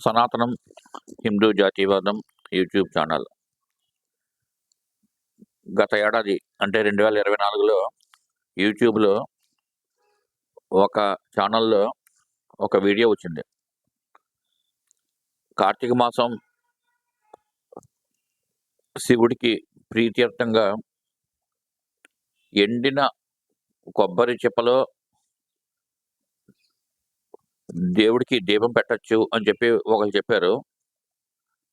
సనాతనం హిందూ జాతీయవాదం YouTube channel. గత ఏడాది అంటే రెండు వేల ఇరవై నాలుగులో యూట్యూబ్లో ఒక ఛానల్లో ఒక వీడియో వచ్చింది. కార్తీక మాసం శివుడికి ప్రీత్యర్థంగా ఎండిన కొబ్బరి చిప్పలో దేవుడికి దీపం పెట్టచ్చు అని చెప్పి ఒకరు చెప్పారు.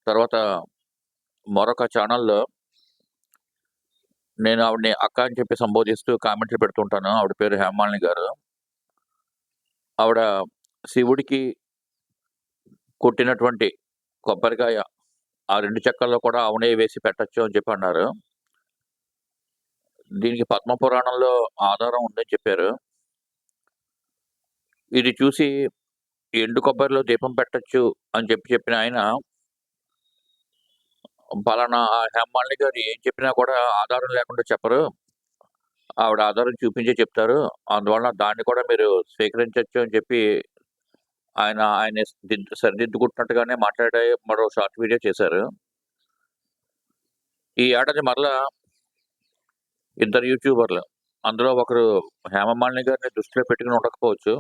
తర్వాత మరొక ఛానల్లో నేను ఆవిడని అక్క అని చెప్పి సంబోధిస్తూ కామెంట్లు పెడుతుంటాను. ఆవిడ పేరు హేమాలిని గారు. ఆవిడ శివుడికి కొట్టినటువంటి కొబ్బరికాయ ఆ రెండు చెక్కల్లో కూడా అవునే వేసి పెట్టచ్చు అని చెప్పి అన్నారు. దీనికి పద్మ పురాణంలో ఆధారం ఉందని చెప్పారు. ఇది చూసి ఎండు కొబ్బరిలో దీపం పెట్టచ్చు అని చెప్పి చెప్పిన ఆయన పలానా ఆ గారు ఏం చెప్పినా కూడా ఆధారం లేకుండా చెప్పరు. ఆవిడ ఆధారం చూపించే చెప్తారు. అందువలన దాన్ని కూడా మీరు స్వీకరించవచ్చు అని చెప్పి ఆయన ఆయన దిద్దు సరిదిద్దుకుంటున్నట్టుగానే మాట్లాడే మరో షార్ట్ వీడియో చేశారు. ఈ ఏడాది మరలా ఇద్దరు యూట్యూబర్లు అందులో ఒకరు హేమమాలిని గారిని దృష్టిలో పెట్టుకుని ఉండకపోవచ్చు.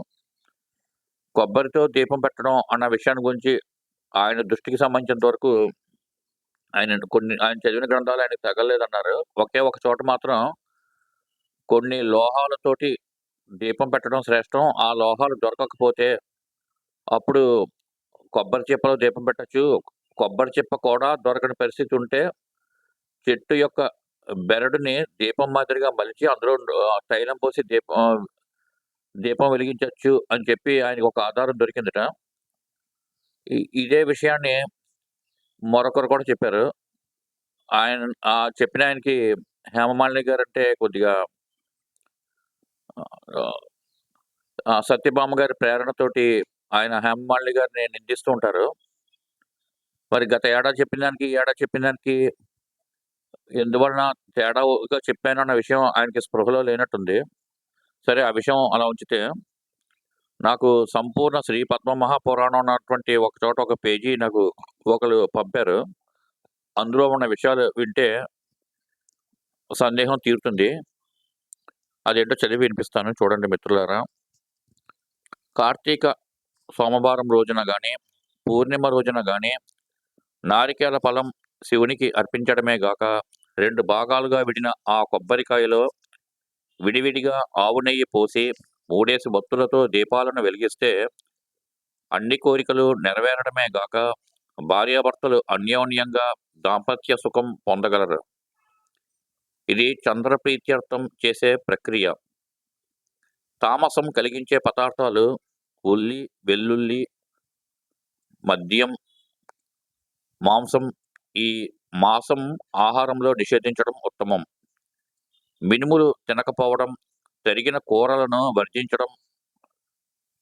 కొబ్బరితో దీపం పెట్టడం అన్న విషయాన్ని గురించి ఆయన దృష్టికి సంబంధించినంత వరకు ఆయన కొన్ని ఆయన చదివిన గ్రంథాలు ఆయనకు తగలేదన్నారు. ఒకే ఒక చోట మాత్రం కొన్ని లోహాలతోటి దీపం పెట్టడం శ్రేష్టం. ఆ లోహాలు దొరకకపోతే అప్పుడు కొబ్బరి చిప్పలో దీపం పెట్టచ్చు. కొబ్బరి చిప్ప కూడా దొరకని పరిస్థితి ఉంటే చెట్టు యొక్క బెరడుని దీపం మాదిరిగా మలిచి అందులో తైలం పోసి దీపం దీపం వెలిగించవచ్చు అని చెప్పి ఆయనకు ఒక ఆధారం దొరికిందట. ఇదే విషయాన్ని మరొకరు కూడా చెప్పారు. ఆయన ఆ చెప్పిన ఆయనకి హేమమాలిని గారు అంటే కొద్దిగా సత్యభామ గారి ప్రేరణతోటి ఆయన హేమమాలిని గారిని నిందిస్తూ ఉంటారు. మరి గత ఏడాది చెప్పిన దానికి ఈ ఏడాది చెప్పిన దానికి ఎందువలన తేడాగా చెప్పానన్న విషయం ఆయనకి స్పృహలో లేనట్టుంది. సరే ఆ విషయం అలా ఉంచితే నాకు సంపూర్ణ శ్రీ పద్మ మహాపురాణం అన్నటువంటి ఒక చోట ఒక పేజీ నాకు ఒకరు పంపారు. అందులో ఉన్న విషయాలు వింటే సందేహం తీరుతుంది. అదేంటో చదివి వినిపిస్తాను చూడండి మిత్రులారా. కార్తీక సోమవారం రోజున కానీ పూర్ణిమ రోజున కానీ నారికేల ఫలం శివునికి అర్పించడమే గాక రెండు భాగాలుగా విడిన ఆ కొబ్బరికాయలో విడివిడిగా ఆవు నెయ్యి పోసి మూడేసి భక్తులతో దీపాలను వెలిగిస్తే అన్ని కోరికలు నెరవేరడమే గాక భార్యాభర్తలు అన్యోన్యంగా దాంపత్య సుఖం పొందగలరు. ఇది చంద్రప్రీత్యర్థం చేసే ప్రక్రియ. తామసం కలిగించే పదార్థాలు ఉల్లి వెల్లుల్లి మద్యం మాంసం ఈ మాంసం ఆహారంలో నిషేధించడం ఉత్తమం. మినుములు తినకపోవడం తరిగిన కూరలను వర్జించడం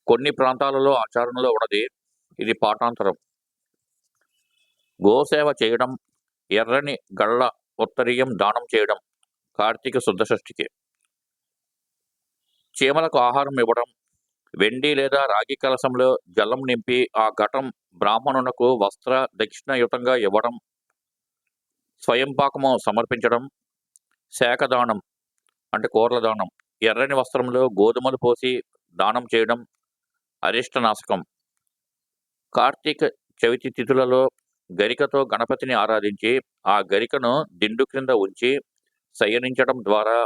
కొన్ని ప్రాంతాలలో ఆచరణలో ఉన్నది. ఇది పాఠాంతరం. గోసేవ చేయడం ఎర్రని గళ్ళ ఉత్తరీయం దానం చేయడం కార్తీక శుద్ధ షష్ఠికి. చీమలకు ఆహారం ఇవ్వడం వెండి లేదా రాగి కలసంలో జలం నింపి ఆ ఘటం బ్రాహ్మణునకు వస్త్ర దక్షిణయుతంగా ఇవ్వడం స్వయంపాకము సమర్పించడం శాఖదానం అంటే కూరల దానం. ఎర్రని వస్త్రంలో గోధుమలు పోసి దానం చేయడం అరిష్టనాశకం. కార్తీక చవితి తిథులలో గరికతో గణపతిని ఆరాధించి ఆ గరికను దిండు క్రింద ఉంచి శయనించడం ద్వారా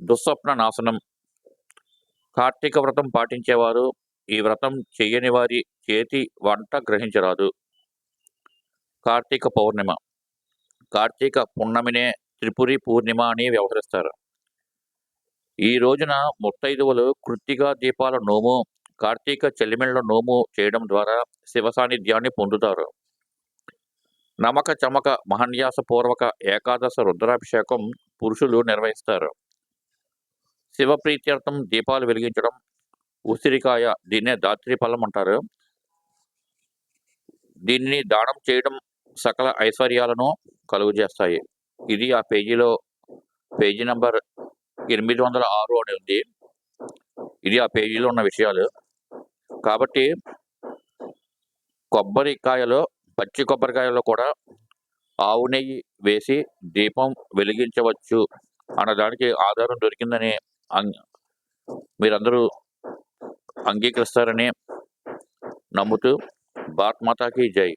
దుస్వప్న నాశనం కార్తీక వ్రతం పాటించేవారు ఈ వ్రతం చేయని వారి చేతి వంట గ్రహించరాదు. కార్తీక పౌర్ణిమ. కార్తీక పున్నమినే త్రిపురి పూర్ణిమ అని వ్యవహరిస్తారు. ఈ రోజున ముత్తైదువులు కృత్తిగా దీపాల నోము కార్తీక చెల్లిమిళ్ళ నోము చేయడం ద్వారా శివ సాన్నిధ్యాన్ని పొందుతారు. నమక చమక మహన్యాసపూర్వక ఏకాదశ రుద్రాభిషేకం పురుషులు నిర్వహిస్తారు. శివ ప్రీత్యర్థం దీపాలు వెలిగించడం ఉసిరికాయ దీన్నే దాత్రి ఫలం అంటారు. దీన్ని దానం చేయడం సకల ఐశ్వర్యాలను కలుగు చేస్తాయి ఇది ఆ పేజీలో పేజీ నెంబర్ ఎనిమిది వందల ఆరు అని ఉంది. ఇది ఆ పేజీలో ఉన్న విషయాలు. కాబట్టి కొబ్బరికాయలో పచ్చి కొబ్బరికాయలో కూడా ఆవు నెయ్యి వేసి దీపం వెలిగించవచ్చు అన్నదానికి ఆధారం దొరికిందని అం- మీరందరూ అంగీకరిస్తారని నమ్ముతూ భారత్ మాతాకి జై.